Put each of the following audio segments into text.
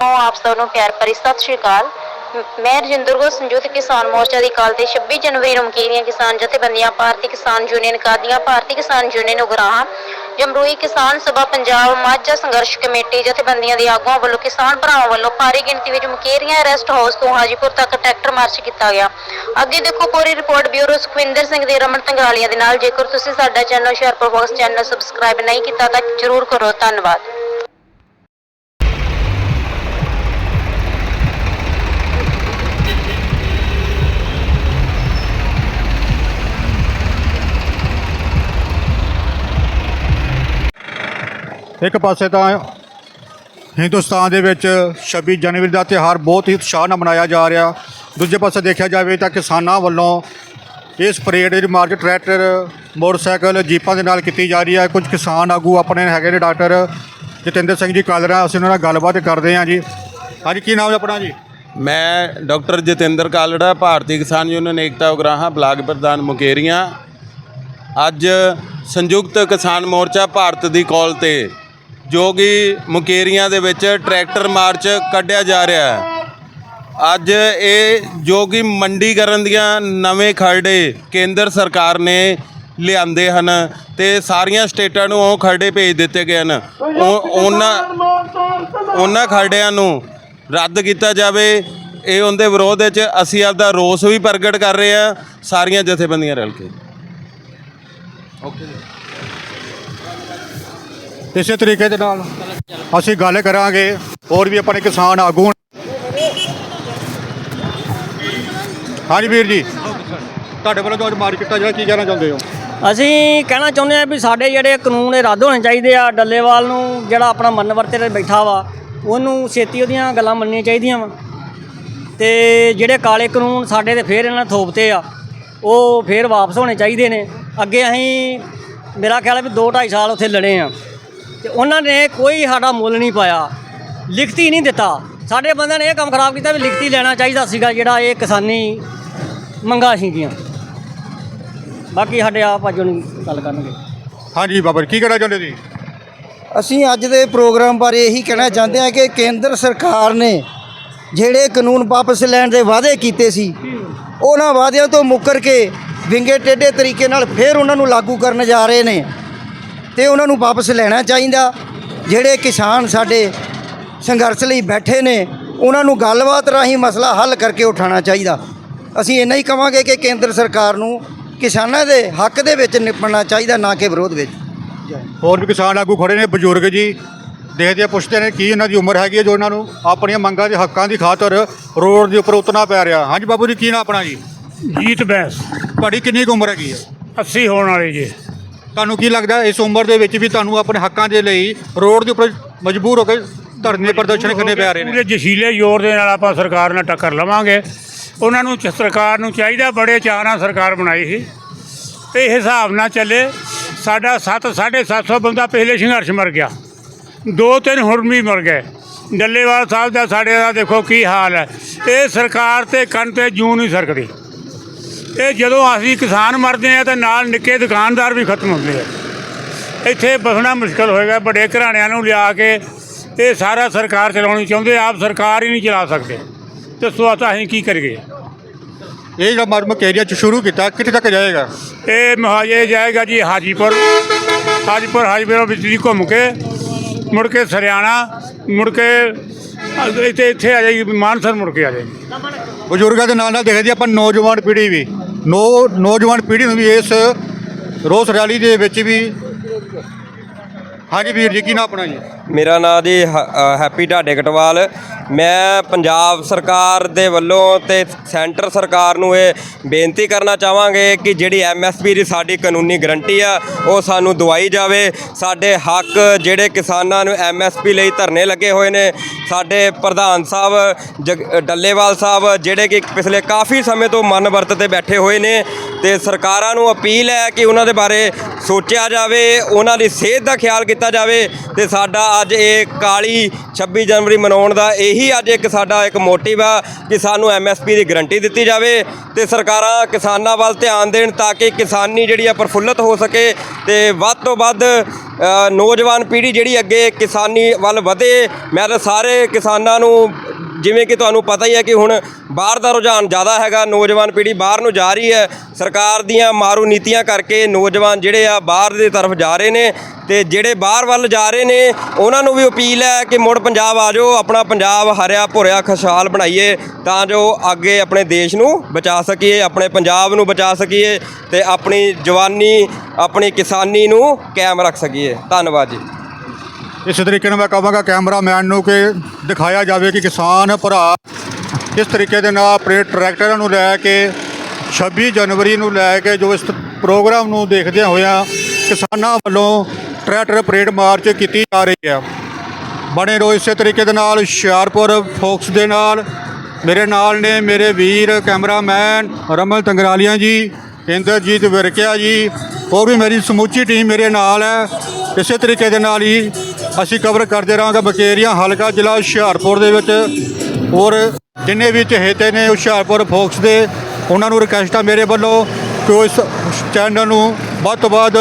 ਸਭ ਨੂੰ ਪਿਆਰ ਭਰੀ ਸਤਿ ਸ਼੍ਰੀ ਅਕਾਲ। ਮੈਂ ਰਜਿੰਦਰ ਕੌਰ, ਸੰਯੁਕਤ ਕਿਸਾਨ ਮੋਰਚਾ ਦੀ ਕਾਲ ਤੇ 26 ਜਨਵਰੀ ਨੂੰ ਮਕੀਰੀਆਂ ਕਿਸਾਨ ਜਥੇਬੰਦੀਆਂ, ਭਾਰਤੀ ਕਿਸਾਨ ਯੂਨੀਅਨ ਕਾਦੀਆਂ ਭਾਰਤੀ ਕਿਸਾਨ ਯੂਨੀਅਨ ਉਗਰਾਹਾਂ, ਜਮਰੂਈ ਕਿਸਾਨ ਸਭਾ, ਪੰਜਾਬ ਮਾਝਾ ਸੰਘਰਸ਼ ਕਮੇਟੀ ਜਥੇਬੰਦੀਆਂ ਦੇ ਆਗੂਆਂ ਵੱਲੋਂ ਕਿਸਾਨ ਭਰਾਵਾਂ ਵੱਲੋਂ ਭਾਰੀ ਗਿਣਤੀ ਵਿੱਚ ਮਕੀਰੀਆਂ ਰੈਸਟ ਹਾਊਸ ਤੋਂ ਹਾਜੀਪੁਰ ਤੱਕ ਟਰੈਕਟਰ ਮਾਰਚ ਕੀਤਾ ਗਿਆ। ਅੱਗੇ ਦੇਖੋ, ਪੂਰੀ ਰਿਪੋਰਟ ਬਿਊਰੋ ਸੁਖਵਿੰਦਰ ਸਿੰਘ ਦੇ ਰਮਨ ਤੰਗਰਾਲੀਆਂ ਦੇ ਨਾਲ। ਜੇਕਰ ਤੁਸੀਂ ਸਾਡਾ channel Hoshiarpur focus channel subscribe ਨਹੀਂ ਕੀਤਾ ਤਾਂ ਜਰੂਰ ਕਰੋ। ਧੰਨਵਾਦ। ਇੱਕ ਪਾਸੇ ਤਾਂ ਹਿੰਦੁਸਤਾਨ ਦੇ ਵਿੱਚ 26 ਜਨਵਰੀ ਦਾ ਤਿਉਹਾਰ ਬਹੁਤ ਹੀ ਉਤਸ਼ਾਹ ਨਾਲ ਮਨਾਇਆ ਜਾ ਰਿਹਾ। ਦੂਜੇ ਪਾਸੇ ਦੇਖਿਆ ਜਾਵੇ ਤਾਂ ਕਿਸਾਨਾਂ ਵੱਲੋਂ ਇਸ ਪਰੇਡ ਦੀ ਮਾਰਚ ਟਰੈਕਟਰ, ਮੋਟਰਸਾਈਕਲ, ਜੀਪਾਂ ਦੇ ਨਾਲ ਕੀਤੀ ਜਾ ਰਹੀ ਹੈ। ਕੁਝ ਕਿਸਾਨ ਆਗੂ ਆਪਣੇ ਹੈਗੇ ਨੇ ਡਾਕਟਰ ਜਤਿੰਦਰ ਸਿੰਘ ਜੀ ਕਾਲਰਾ, ਅਸੀਂ ਉਹਨਾਂ ਨਾਲ ਗੱਲਬਾਤ ਕਰਦੇ ਹਾਂ ਜੀ। ਹਾਂਜੀ, ਕੀ ਨਾਮ ਹੈ ਆਪਣਾ ਜੀ? ਮੈਂ ਡਾਕਟਰ ਜਤਿੰਦਰ ਕਾਲੜਾ, ਭਾਰਤੀ ਕਿਸਾਨ ਯੂਨੀਅਨ ਏਕਤਾ ਉਗਰਾਹਾਂ, ਬਲਾਕ ਪ੍ਰਧਾਨ ਮੁਕੇਰੀਆਂ। ਅੱਜ ਸੰਯੁਕਤ ਕਿਸਾਨ ਮੋਰਚਾ ਭਾਰਤ ਦੀ ਕਾਲ ਤੇ ਜੋ ਕਿ ਮੁਕੇਰੀਆਂ ਦੇ ਵਿੱਚ ਟਰੈਕਟਰ ਮਾਰਚ ਕੱਢਿਆ ਜਾ ਰਿਹਾ ਹੈ। ਅੱਜ ਇਹ ਜੋ ਕਿ ਮੰਡੀਕਰਨ ਦੀਆਂ ਨਵੇਂ ਖਰੜੇ ਕੇਂਦਰ ਸਰਕਾਰ ਨੇ ਲਿਆਂਦੇ ਹਨ ਤੇ ਸਾਰੀਆਂ ਸਟੇਟਾਂ ਨੂੰ ਉਹ ਖਰੜੇ ਭੇਜ ਦਿੱਤੇ ਗਏ ਹਨ। ਉਹ- ਉਹਨਾਂ ਉਹਨਾਂ ਖਰੜਿਆਂ ਨੂੰ ਰੱਦ ਕੀਤਾ ਜਾਵੇ। ਇਹ ਉਹਦੇ ਵਿਰੋਧ ਵਿੱਚ ਅਸੀਂ ਆਪਦਾ ਰੋਸ ਵੀ ਪ੍ਰਗਟ ਕਰ ਰਹੇ ਹਾਂ। ਸਾਰੀਆਂ ਜਥੇਬੰਦੀਆਂ ਰਲ ਕੇ। ਇਸੇ ਤਰੀਕੇ ਦੇ ਨਾਲ ਅਸੀਂ ਗੱਲ ਕਰਾਂਗੇ, ਹੋਰ ਵੀ ਆਪਣੇ ਕਿਸਾਨ ਆਗੂ ਹਾਂਜੀ ਵੀਰ ਜੀ। ਤੁਹਾਡੇ ਵੱਲੋਂ ਜੋ ਅੱਜ ਮਾਰਚ ਕੀਤਾ ਜਿਹੜਾ ਕੀ ਕਹਿਣਾ ਚਾਹੁੰਦੇ ਹੋ? ਅਸੀਂ ਕਹਿਣਾ ਚਾਹੁੰਦੇ ਆ ਵੀ ਸਾਡੇ ਜਿਹੜੇ ਕਾਨੂੰਨ ਇਹ ਰੱਦ ਹੋਣੇ ਚਾਹੀਦੇ ਆ, ਡੱਲੇਵਾਲ ਨੂੰ ਜਿਹੜਾ ਆਪਣਾ ਮੰਨ ਵਰਤੇ ਤੇ ਬੈਠਾ ਵਾ, ਉਹਨੂੰ ਛੇਤੀ ਉਹਦੀਆਂ ਗੱਲਾਂ ਮੰਨਣੀਆਂ ਚਾਹੀਦੀਆਂ ਵਾ। ਤੇ ਜਿਹੜੇ ਕਾਲੇ ਕਾਨੂੰਨ ਸਾਡੇ ਤੇ ਫੇਰ ਇਹਨਾਂ ਨੇ ਥੋਪਤੇ ਆ, ਉਹ ਫੇਰ ਵਾਪਸ ਹੋਣੇ ਚਾਹੀਦੇ ਨੇ। ਅੱਗੇ ਅਸੀਂ, ਮੇਰਾ ਖਿਆਲ ਹੈ ਵੀ 2 2.5 ਸਾਲ ਉੱਥੇ ਲੜੇ ਆ। ਤੇ ਉਹਨਾਂ ਨੇ ਕੋਈ ਸਾਡਾ ਮੁੱਲ ਨਹੀਂ ਪਾਇਆ। ਲਿਖਤੀ ਨਹੀਂ ਦਿੱਤਾ। ਸਾਡੇ ਬੰਦਿਆਂ ਨੇ ਇਹ ਕੰਮ ਖਰਾਬ ਕੀਤਾ ਵੀ ਲਿਖਤੀ ਲੈਣਾ ਚਾਹੀਦਾ ਸੀਗਾ ਜਿਹੜਾ ਇਹ ਕਿਸਾਨੀ ਮੰਗਾਂ ਸੀਗੀਆਂ। ਬਾਕੀ ਸਾਡੇ ਆਪ ਅੱਜ ਨੂੰ ਗੱਲ ਕਰਨਗੇ। ਹਾਂਜੀ ਬਾਬਾ ਜੀ ਕੀ ਕਹਿਣਾ ਚਾਹੁੰਦੇ ਜੀ ਅਸੀਂ ਅੱਜ ਦੇ ਪ੍ਰੋਗਰਾਮ ਬਾਰੇ ਇਹੀ ਕਹਿਣਾ ਚਾਹੁੰਦੇ ਹਾਂ ਕਿ ਕੇਂਦਰ ਸਰਕਾਰ ਨੇ ਜਿਹੜੇ ਕਾਨੂੰਨ ਵਾਪਸ ਲੈਣ ਦੇ ਵਾਅਦੇ ਕੀਤੇ ਸੀ ਉਹਨਾਂ ਵਾਅਦਿਆਂ ਤੋਂ ਮੁੱਕਰ ਕੇ ਵਿੰਗੇ ਟੇਢੇ ਤਰੀਕੇ ਨਾਲ ਫਿਰ ਉਹਨਾਂ ਨੂੰ ਲਾਗੂ ਕਰਨ ਜਾ ਰਹੇ ਨੇ। ਤੇ ਉਹਨਾਂ ਨੂੰ ਵਾਪਸ ਲੈਣਾ ਚਾਹੀਦਾ। ਜਿਹੜੇ ਕਿਸਾਨ ਸਾਡੇ ਸੰਘਰਸ਼ ਲਈ ਬੈਠੇ ਨੇ ਉਹਨਾਂ ਨੂੰ ਗੱਲਬਾਤ ਰਾਹੀਂ ਮਸਲਾ ਹੱਲ ਕਰਕੇ ਉਠਾਉਣਾ ਚਾਹੀਦਾ। ਅਸੀਂ ਇੰਨਾ ਹੀ ਕਵਾਂਗੇ ਕਿ ਕੇਂਦਰ ਸਰਕਾਰ ਨੂੰ ਕਿਸਾਨਾਂ ਦੇ ਹੱਕ ਦੇ ਵਿੱਚ ਨਿਪਟਣਾ ਚਾਹੀਦਾ ਨਾ ਕਿ ਵਿਰੋਧ ਵਿੱਚ। ਹੋਰ ਵੀ ਕਿਸਾਨ ਆਗੂ ਖੜੇ ਨੇ ਬਜ਼ੁਰਗ ਜੀ ਦੇਖਦੇ ਆ ਪੁੱਛਦੇ ਨੇ ਕੀ ਇਹਨਾਂ ਦੀ ਉਮਰ ਹੈਗੀ ਹੈ ਜੋ ਇਹਨਾਂ ਨੂੰ ਆਪਣੀਆਂ ਮੰਗਾਂ ਦੇ ਹੱਕਾਂ ਦੀ ਖਾਤਰ ਰੋਡ ਦੇ ਉੱਪਰ ਉਤਰਨਾ ਪੈ ਰਿਹਾ। ਹਾਂਜੀ ਬਾਬੂ ਜੀ ਕੀ ਨਾਮ ਆਪਣਾ ਜੀ? ਜੀਤ ਬੈਂਸ। ਤੁਹਾਡੀ ਕਿੰਨੀ ਕੁ ਉਮਰ ਹੈਗੀ ਹੈ? 80 ਹੋਣ ਵਾਲੇ ਜੀ। ਤੁਹਾਨੂੰ ਕੀ ਲੱਗਦਾ ਇਸ ਉਮਰ ਦੇ ਵਿੱਚ ਵੀ ਤੁਹਾਨੂੰ ਆਪਣੇ ਹੱਕਾਂ ਦੇ ਲਈ ਰੋਡ ਦੇ ਉੱਪਰ ਮਜਬੂਰ ਹੋ ਕੇ ਧਰਨੇ ਪ੍ਰਦਰਸ਼ਨ ਕਰਨੇ ਪੈ ਰਹੇ ਨੇ? ਪੂਰੇ ਜਸ਼ੀਲੇ ਜ਼ੋਰ ਦੇ ਨਾਲ ਆਪਾਂ ਸਰਕਾਰ ਨਾਲ ਟੱਕਰ ਲਵਾਂਗੇ। ਉਹਨਾਂ ਨੂੰ ਚ- ਸਰਕਾਰ ਨੂੰ ਚਾਹੀਦਾ, ਬੜੇ ਚਾਅ ਨਾਲ ਸਰਕਾਰ ਬਣਾਈ ਸੀ। ਤੇ ਇਹ ਹਿਸਾਬ ਨਾਲ ਚੱਲੇ, ਸਾਡਾ 7 750 ਬੰਦਾ ਪਹਿਲੇ ਸੰਘਰਸ਼ ਮਰ ਗਿਆ। ਦੋ, ਤਿੰਨ ਹੁਣ ਵੀ ਮਰ ਗਏ। ਡੱਲੇਵਾਲ ਸਾਹਿਬ ਦਾ ਸਾਡੇ ਦਾ ਦੇਖੋ ਕੀ ਹਾਲ ਹੈ। ਇਹ ਸਰਕਾਰ ਤੇ ਕੰਨ ਤੇ ਜੂੰ ਨਹੀਂ ਸਰਕਦੀ। ਇਹ ਜਦੋਂ ਅਸੀਂ ਕਿਸਾਨ ਮਰਦੇ ਆ ਤਾਂ ਨਾਲ ਨਿੱਕੇ ਦੁਕਾਨਦਾਰ ਵੀ ਖਤਮ ਹੁੰਦੇ ਆ। ਇੱਥੇ ਬਸਣਾ ਮੁਸ਼ਕਲ ਹੋਏਗਾ ਵੱਡੇ ਘਰਾਣਿਆਂ ਨੂੰ ਲਿਆ ਕੇ ਇਹ ਸਾਰਾ ਸਰਕਾਰ ਚਲਾਉਣੀ ਚਾਹੁੰਦੇ ਆਪ ਸਰਕਾਰ ਹੀ ਨਹੀਂ ਚਲਾ ਸਕਦੇ। ਤਾਂ ਅਸੀਂ ਕੀ ਕਰੀਏ? ਇਹ ਜਿਹੜਾ ਮਰਮ ਕੇਰੀਆ ਚ ਸ਼ੁਰੂ ਕੀਤਾ ਕਿੱਥੇ ਤੱਕ ਜਾਏਗਾ? ਇਹ ਮਹਾਜੇ ਜਾਏਗਾ ਜੀ ਹਾਜੀਪੁਰ। ਹਾਜੀਪੁਰ ਹਾਜੀਪੁਰ ਵਿੱਚ ਦੀ ਘੁੰਮ ਕੇ ਮੁੜ ਕੇ ਸਰਿਆਣਾ ਮੁੜ ਕੇ ਇੱਥੇ ਇੱਥੇ ਆ ਜਾਏਗੀ ਮਾਨਸਰ ਮੁੜ ਕੇ ਆ ਜਾਏਗੀ ਬਜ਼ੁਰਗਾਂ ਦੇ ਨਾਲ ਨਾਲ ਦੇਖਦੇ ਆਪਾਂ ਨੌਜਵਾਨ ਪੀੜ੍ਹੀ ਵੀ। ਨੌ ਨੌਜਵਾਨ ਪੀੜ੍ਹੀ ਨੂੰ ਵੀ ਇਸ ਰੋਸ ਰੈਲੀ ਦੇ ਵਿੱਚ ਵੀ ਹਾਂਜੀ ਵੀਰ ਜੀ, ਕੀ ਨਾਮ ਆਪਣਾ ਜੀ? ਮੇਰਾ ਨਾਮ ਜੀ ਹ- ਹੈਪੀ ਢਾਡੇ ਕਟਵਾਲ। ਮੈਂ ਪੰਜਾਬ ਸਰਕਾਰ ਦੇ ਵੱਲੋਂ ਤੇ ਸੈਂਟਰ ਸਰਕਾਰ ਨੂੰ ਇਹ ਬੇਨਤੀ ਕਰਨਾ ਚਾਹਾਂਗੇ ਕਿ ਜਿਹੜੀ ਐਮਐਸਪੀ ਦੀ ਸਾਡੀ ਕਾਨੂੰਨੀ ਗਰੰਟੀ ਆ, ਉਹ ਸਾਨੂੰ ਦਵਾਈ ਜਾਵੇ। ਸਾਡੇ ਹੱਕ ਜਿਹੜੇ ਕਿਸਾਨਾਂ ਨੂੰ ਐਮਐਸਪੀ ਲਈ ਧਰਨੇ ਲੱਗੇ ਹੋਏ ਨੇ, ਸਾਡੇ ਪ੍ਰਧਾਨ ਸਾਹਿਬ, ਜਗ- ਡੱਲੇਵਾਲ ਸਾਹਿਬ, ਜਿਹੜੇ ਕਿ ਪਿਛਲੇ ਕਾਫੀ ਸਮੇਂ ਤੋਂ ਮਨ ਵਰਤ ਤੇ ਬੈਠੇ ਹੋਏ ਨੇ ਤੇ ਸਰਕਾਰਾਂ ਨੂੰ ਅਪੀਲ ਹੈ ਕਿ ਉਹਨਾਂ ਦੇ ਬਾਰੇ ਸੋਚਿਆ ਜਾਵੇ, ਉਹਨਾਂ ਦੀ ਸਿਹਤ ਦਾ ਖਿਆਲ ਕੀਤਾ ਜਾਵੇ ਤੇ ਸਾਡਾ ਅੱਜ ਇਹ ਕਾਲੀ 26 ਜਨਵਰੀ ਮਨਾਉਣ ਦਾ ਇਹੀ ਅੱਜ ਇੱਕ ਸਾਡਾ ਇੱਕ ਮੋਟਿਵ ਆ ਕਿ ਸਾਨੂੰ ਐਮਐਸਪੀ ਦੀ ਗਰੰਟੀ ਦਿੱਤੀ ਜਾਵੇ ਤੇ ਸਰਕਾਰਾਂ ਕਿਸਾਨਾਂ ਵੱਲ ਧਿਆਨ ਦੇਣ ਤਾਂ ਕਿ ਕਿਸਾਨੀ ਜਿਹੜੀ ਆ ਪ੍ਰਫੁੱਲਤ ਹੋ ਸਕੇ ਤੇ ਵੱਧ ਤੋਂ ਵੱਧ ਨੌਜਵਾਨ ਪੀੜ੍ਹੀ ਜਿਹੜੀ ਅੱਗੇ ਕਿਸਾਨੀ ਵੱਲ ਵਧੇ। ਮੈਂ ਤਾਂ ਸਾਰੇ ਕਿਸਾਨਾਂ ਨੂੰ ਜਿਵੇਂ ਕਿ ਤੁਹਾਨੂੰ ਪਤਾ ਹੀ ਹੈ ਕਿ ਹੁਣ ਬਾਹਰ ਦਾ ਰੁਝਾਨ ਜ਼ਿਆਦਾ ਹੈਗਾ, ਨੌਜਵਾਨ ਪੀੜ੍ਹੀ ਬਾਹਰ ਨੂੰ ਜਾ ਰਹੀ ਹੈ। ਸਰਕਾਰ ਦੀਆਂ ਮਾਰੂ ਨੀਤੀਆਂ ਕਰਕੇ ਨੌਜਵਾਨ ਜਿਹੜੇ ਆ ਬਾਹਰ ਦੀ ਤਰਫ ਜਾ ਰਹੇ ਨੇ ਤੇ ਜਿਹੜੇ ਬਾਹਰ ਵੱਲ ਜਾ ਰਹੇ ਨੇ, ਉਹਨਾਂ ਨੂੰ ਵੀ ਅਪੀਲ ਹੈ ਕਿ ਮੁੜ ਪੰਜਾਬ ਆ ਜਾਓ, ਆਪਣਾ ਪੰਜਾਬ ਹਰਿਆ ਭੁਰਿਆ ਖੁਸ਼ਹਾਲ ਬਣਾਈਏ ਤਾਂ ਜੋ ਅੱਗੇ ਆਪਣੇ ਦੇਸ਼ ਨੂੰ ਬਚਾ ਸਕੀਏ, ਆਪਣੇ ਪੰਜਾਬ ਨੂੰ ਬਚਾ ਸਕੀਏ ਤੇ ਆਪਣੀ ਜਵਾਨੀ, ਆਪਣੀ ਕਿਸਾਨੀ ਨੂੰ ਕਾਇਮ ਰੱਖ ਸਕੀਏ। ਧੰਨਵਾਦ ਜੀ। ਇਸ ਤਰੀਕੇ ਨਾਲ ਮੈਂ ਕਹਾਂਗਾ ਕੈਮਰਾਮੈਨ ਨੂੰ ਕਿ ਦਿਖਾਇਆ ਜਾਵੇ ਕਿ ਕਿਸਾਨ ਭਰਾ ਇਸ ਤਰੀਕੇ ਦੇ ਨਾਲ ਆਪਣੇ ਟਰੈਕਟਰਾਂ ਨੂੰ ਲੈ ਕੇ 26 ਜਨਵਰੀ ਨੂੰ ਲੈ ਕੇ ਜੋ ਇਸ ਪ੍ਰੋਗਰਾਮ ਨੂੰ ਦੇਖਦਿਆਂ ਹੋਇਆਂ ਕਿਸਾਨਾਂ ਵੱਲੋਂ ਟਰੈਕਟਰ ਪਰੇਡ ਮਾਰਚ ਕੀਤੀ ਜਾ ਰਹੀ ਹੈ। ਬਣੇ ਰਹੋ ਇਸੇ ਤਰੀਕੇ ਦੇ ਨਾਲ ਹੁਸ਼ਿਆਰਪੁਰ ਫੋਕਸ ਦੇ ਨਾਲ। ਮੇਰੇ ਨਾਲ ਨੇ ਮੇਰੇ ਵੀਰ ਕੈਮਰਾਮੈਨ ਰਮਨ ਤੰਗਰਾਲੀਆਂ ਜੀ, ਇੰਦਰਜੀਤ ਵਿਰਕਿਆ ਜੀ ਹੋਰ ਵੀ ਮੇਰੀ ਸਮੁੱਚੀ ਟੀਮ ਮੇਰੇ ਨਾਲ ਹੈ। ਇਸੇ ਤਰੀਕੇ ਦੇ ਨਾਲ ਹੀ ਅਸੀਂ ਕਵਰ ਕਰਦੇ ਰਹਾਂਗੇ ਬਕੇਰੀਆਂ ਹਲਕਾ ਜ਼ਿਲ੍ਹਾ ਹੁਸ਼ਿਆਰਪੁਰ ਦੇ ਵਿੱਚ ਔਰ ਜਿੰਨੇ ਵੀ ਚਹੇਤੇ ਨੇ ਹੁਸ਼ਿਆਰਪੁਰ ਫੋਕਸ ਦੇ, ਉਹਨਾਂ ਨੂੰ ਰਿਕਵੈਸਟ ਆ ਮੇਰੇ ਵੱਲੋਂ ਕਿ ਉਹ ਇਸ ਚੈਨਲ ਨੂੰ ਵੱਧ ਤੋਂ ਵੱਧ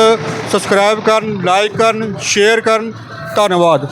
ਸਬਸਕ੍ਰਾਈਬ ਕਰਨ ਲਾਈਕ ਕਰਨ ਸ਼ੇਅਰ ਕਰਨ। ਧੰਨਵਾਦ।